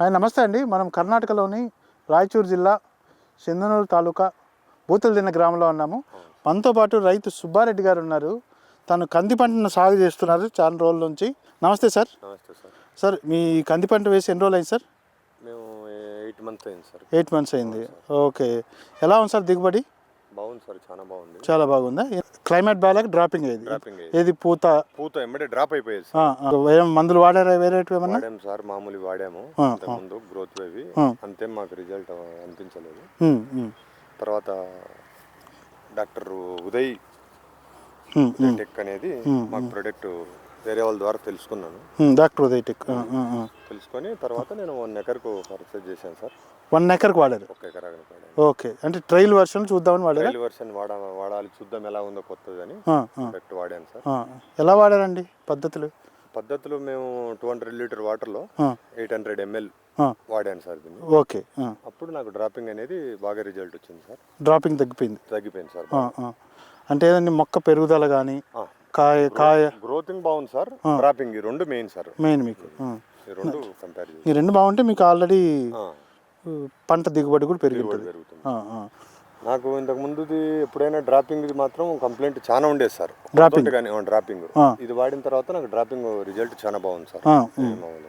Hi నమస్తే అండి. మనం కర్ణాటకలోని రాయచూరు జిల్లా సింధనూరు తాలూకా బూతులదిన్న గ్రామంలో ఉన్నాము. మనతో పాటు రైతు సుబ్బారెడ్డి గారు ఉన్నారు. తను కంది పంటను సాగు చేస్తున్నారు చాలా రోజుల నుంచి. నమస్తే సార్. నమస్తే సార్. సార్ మీ కంది పంట వేసి ఎన్ని రోజులు అయింది సార్? మేము ఎయిట్ మంత్ అయింది సార్. ఎయిట్ మంత్స్ అయింది. ఓకే. ఎలా ఉంది సార్ దిగుబడి? బాగుంది సార్ చాలా బాగుంది. చాలా బాగుందా? క్లైమేట్ బాగాలేక డ్రాపింగ్ అయ్యేది డ్రాపింగ్ అయ్యింది. ఏది పూత? పూత ఎమ్మటే డ్రాప్ అయిపోయేది సార్. ఆ, వేరే మందులు వాడారా వేరే ఏమన్నా? వాడాము సార్ మామూలు వాడాము. ఆ, అంతకుముందు గ్రోత్ అవి. ఆ. అంతే మాకు రిజల్ట్ అనిపించలేదు. ఉమ్, ఉమ్, తర్వాత డాక్టర్ ఉదయ్ ఉమ్, ఉమ్, టెక్ అనేది మాకు ప్రొడక్ట్ వేరే వాళ్ళ ద్వారా తెలుసుకున్నాను. ఉమ్, డాక్టర్ ఉదయ్ టెక్. తెలుసుకొని తర్వాత నేను వన్ ఎకర్కు పర్చేజ్ చేశాను సార్. వన్ ఎకర్కి వాడారు. ఒక ఎకర్ ఓకే. అంటే ట్రయల్ వర్షన్ చూద్దామని వాడారా? ట్రైల్ వర్షన్ వాడా వాడాలి. చూద్దాం ఎలా ఉందో కొత్తది అని ఆ, ఆ, ప్రొడక్ట్ వాడాను సార్. ఎలా వాడారండి పద్ధతులు? పద్ధతిలో మేము టూ హండ్రెడ్ లీటర్ వాటర్లో ఎయిట్ హండ్రెడ్ ఎంఎల్ వాడాను సార్ దీన్ని. ఓకే. అప్పుడు నాకు డ్రాపింగ్ అనేది బాగా రిజల్ట్ వచ్చింది సార్. డ్రాపింగ్ తగ్గిపోయింది? తగ్గిపోయింది సార్. అంటే ఏదండి మొక్క పెరుగుదల కానీ కాయ కాయ? గ్రోతింగ్ బాగుంది సార్. డ్రాపింగ్ ఈ రెండు మెయిన్ సార్. మెయిన్ మీకు. ఈ రెండు కంపేర్ ఈ రెండు బాగుంటే మీకు ఆల్రెడీ పంట దిగుబడి కూడా పెరుగుతుంది. నాకు ఇంతకు ముందుది ఎప్పుడైనా డ్రాపింగ్ మాత్రం కంప్లైంట్ చాలా ఉండేది సార్. డ్రాపింగ్? ఆ. ఇది వాడిన తర్వాత నాకు డ్రాపింగ్ రిజల్ట్ చాలా బాగుంది సార్.